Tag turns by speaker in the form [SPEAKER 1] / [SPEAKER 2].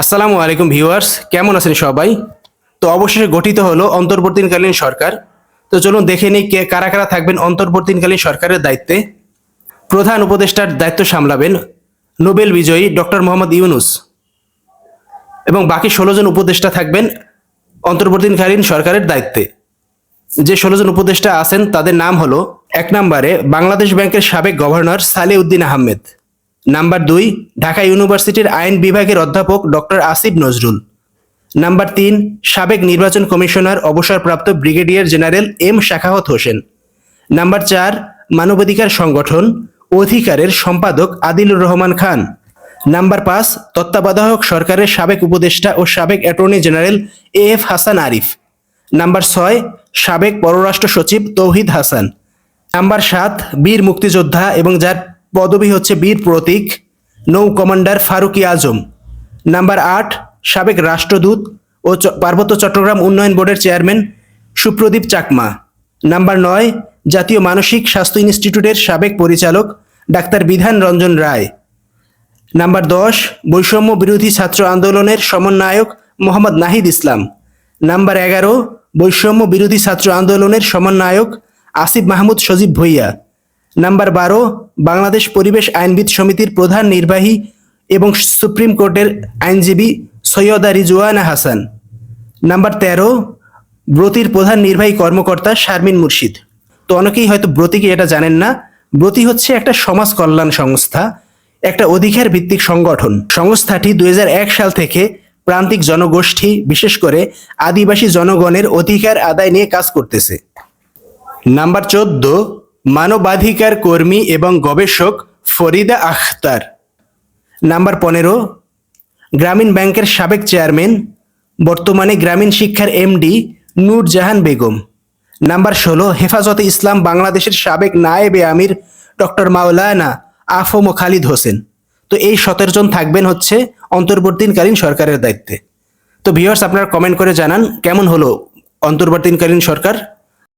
[SPEAKER 1] আসসালামু আলাইকুম ভিউয়ার্স, কেমন আছেন সবাই? তো অবশেষে গঠিত হলো অন্তর্বর্তীকালীন সরকার। তো চলুন দেখে নিই কে কারা কারা থাকবেন অন্তর্বর্তীকালীন সরকারের দায়িত্বে। প্রধান উপদেষ্টার দায়িত্ব সামলাবেন নোবেল বিজয়ী ডক্টর মোহাম্মদ ইউনুস। এবং বাকি ষোলো জন উপদেষ্টা থাকবেন অন্তর্বর্তীকালীন সরকারের দায়িত্বে। যে ষোলো জন উপদেষ্টা আছেন, তাদের নাম হলো, এক নম্বরে বাংলাদেশ ব্যাংকের সাবেক গভর্নর সালে উদ্দিন আহমেদ। নাম্বার দুই, ঢাকা ইউনিভার্সিটির আইন বিভাগের অধ্যাপক ডক্টর আসিফ নজরুল। নাম্বার তিন, সাবেক নির্বাচন কমিশনার, অবসরপ্রাপ্ত brigadier general M Shakhawat Hossain. Number চার, মানবাধিকার সংগঠন, অধিকারের সম্পাদক আদিলুর রহমান খান। নাম্বার পাঁচ, তত্ত্বাবধায়ক সরকারের সাবেক উপদেষ্টা ও সাবেক attorney general A F Hasan Arif. Number ছয়, সাবেক পররাষ্ট্র সচিব তৌহিদ হাসান। নাম্বার সাত, বীর মুক্তিযোদ্ধা এবং যার পদবি হচ্ছে বীর প্রতীক, নৌ কমান্ডার ফারুকি আজম। নাম্বার আট, সাবেক রাষ্ট্রদূত ও পার্বত্য চট্টগ্রাম উন্নয়ন বোর্ডের চেয়ারম্যান সুপ্রদীপ চাকমা। নাম্বার নয়, জাতীয় মানসিক স্বাস্থ্য ইনস্টিটিউটের সাবেক পরিচালক ডাক্তার বিধান রঞ্জন রায়। নাম্বার দশ, বৈষম্য বিরোধী ছাত্র আন্দোলনের সমন্বয়ক মোহাম্মদ নাহিদ ইসলাম। নাম্বার এগারো, বৈষম্য বিরোধী ছাত্র আন্দোলনের সমন্বয়ক আসিফ মাহমুদ সজীব ভুইয়া। নাম্বার বারো বাংলাদেশ পরিবেশ আইনবিদ সমিতির প্রধান নির্বাহী এবং সুপ্রিম কোর্টের আইনজীবী সৈয়দা রিজওয়ানা হাসান। নাম্বার তেরো, ব্রতির প্রধান নির্বাহী কর্মকর্তা শারমিন মুর্শিদ। তো অনেকেই হয়তো ব্রতিকে এটা জানেন না। ব্রতি হচ্ছে একটা সমাজ কল্যাণ সংস্থা, একটা অধিকার ভিত্তিক সংগঠন। সংস্থাটি দুই হাজার এক সাল থেকে প্রান্তিক জনগোষ্ঠী, বিশেষ করে আদিবাসী জনগণের অধিকার আদায় নিয়ে কাজ করতেছে। নাম্বার চোদ্দ মানবাধিকার কর্মী এবং গবেষক ফরিদা আখতার। নাম্বার পনেরো, গ্রামীণ ব্যাংকের সাবেক চেয়ারম্যান, বর্তমানে গ্রামীণ শিক্ষার এমডি নূরজাহান বেগম। নাম্বার ষোলো, হেফাজতে ইসলাম বাংলাদেশের সাবেক নায়েবে আমির ডক্টর মাওলানা আফম খালিদ হোসেন। তো এই সতেরো জন থাকবেন হচ্ছে অন্তর্বর্তীকালীন সরকারের দায়িত্বে। তো ভিউয়ার্স আপনারা কমেন্ট করে জানান, কেমন হলো অন্তর্বর্তীকালীন সরকার?